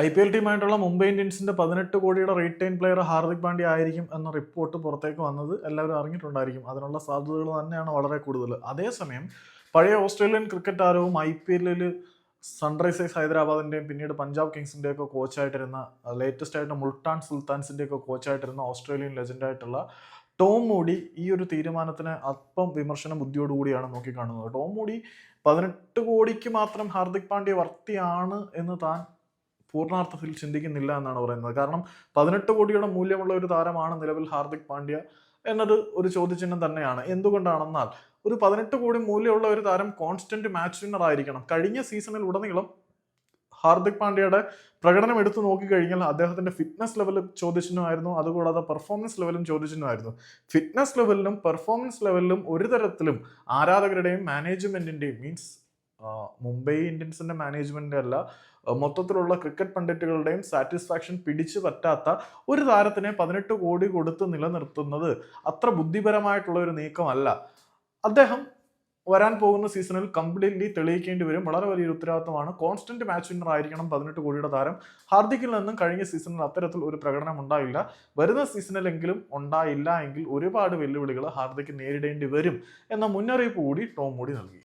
I P L ടീമായിട്ടുള്ള മുംബൈ ഇന്ത്യൻസിന്റെ പതിനെട്ട് കോടിയുടെ റീറ്റെയിൻ പ്ലെയർ ഹാർദിക് പാണ്ഡ്യ ആയിരിക്കും എന്ന റിപ്പോർട്ട് പുറത്തേക്ക് വന്നത് എല്ലാവരും അറിഞ്ഞിട്ടുണ്ടായിരിക്കും. അതിനുള്ള സാധ്യതകൾ തന്നെയാണ് വളരെ കൂടുതൽ. അതേസമയം പഴയ ഓസ്ട്രേലിയൻ ക്രിക്കറ്റ് താരവും ഐ പി എല്ലിൽ സൺറൈസേഴ്സ് ഹൈദരാബാദിന്റെയും പിന്നീട് പഞ്ചാബ് കിങ്സിന്റെയൊക്കെ കോച്ചായിട്ടിരുന്ന ലേറ്റസ്റ്റ് ആയിട്ട് മുൾട്ടാൻ സുൽത്താൻസിന്റെയൊക്കെ കോച്ചായിട്ടിരുന്ന ഓസ്ട്രേലിയൻ ലെജൻഡായിട്ടുള്ള ടോം മൂഡി ഈ ഒരു തീരുമാനത്തിന് അല്പം വിമർശന ബുദ്ധിയോടുകൂടിയാണ് നോക്കിക്കാണുന്നത്. ടോം മൂഡി പതിനെട്ട് കോടിക്ക് മാത്രം ഹാർദിക് പാണ്ഡ്യ വർത്തിയാണ് എന്ന് താൻ പൂർണാർത്ഥത്തിൽ ചിന്തിക്കുന്നില്ല എന്നാണ് പറയുന്നത്. കാരണം പതിനെട്ട് കോടിയുടെ മൂല്യമുള്ള ഒരു താരമാണ് നിലവിൽ ഹാർദിക് പാണ്ഡ്യ എന്നത് ഒരു ചോദ്യചിഹ്നം തന്നെയാണ്. എന്തുകൊണ്ടാണെന്നാൽ ഒരു പതിനെട്ട് കോടി മൂല്യമുള്ള ഒരു താരം കോൺസ്റ്റന്റ് മാച്ച് വിന്നർ ആയിരിക്കണം. കഴിഞ്ഞ സീസണിൽ ഉടനീളം ഹാർദിക് പാണ്ഡ്യയുടെ പ്രകടനം എടുത്തു നോക്കിക്കഴിഞ്ഞാൽ അദ്ദേഹത്തിന്റെ ഫിറ്റ്നസ് ലെവൽ ചോദ്യചിഹ്നമായിരുന്നു. അതുകൂടാതെ പെർഫോമൻസ് ലെവലും ചോദ്യചിഹ്നമായിരുന്നു. ഫിറ്റ്നസ് ലെവലിലും പെർഫോമൻസ് ലെവലിലും ഒരു തരത്തിലും ആരാധകരുടെയും മാനേജ്മെന്റിന്റെയും മീൻസ് മുംബൈ ഇന്ത്യൻസിന്റെ മാനേജ്മെന്റ് അല്ല മൊത്തത്തിലുള്ള ക്രിക്കറ്റ് പണ്ഡിറ്റുകളുടെയും സാറ്റിസ്ഫാക്ഷൻ പിടിച്ചു പറ്റാത്ത ഒരു താരത്തിനെ പതിനെട്ട് കോടി കൊടുത്ത് നിലനിർത്തുന്നത് അത്ര ബുദ്ധിപരമായിട്ടുള്ള ഒരു നീക്കമല്ല. അദ്ദേഹം വരാൻ പോകുന്ന സീസണിൽ കംപ്ലീറ്റ്ലി തെളിയിക്കേണ്ടി വരും. വളരെ വലിയൊരു ഉത്തരവാദിത്തമാണ്. കോൺസ്റ്റന്റ് മാച്ച് വിന്നർ ആയിരിക്കണം പതിനെട്ട് കോടിയുടെ താരം. ഹാർദിക്കിൽ നിന്നും കഴിഞ്ഞ സീസണിൽ അത്തരത്തിൽ ഒരു പ്രകടനം ഉണ്ടായില്ല. വരുന്ന സീസണിലെങ്കിലും ഉണ്ടായില്ല എങ്കിൽ ഒരുപാട് വെല്ലുവിളികൾ ഹാർദിക്ക് നേരിടേണ്ടി വരും എന്ന മുന്നറിയിപ്പ് കൂടി ടോം മോഡി നൽകി.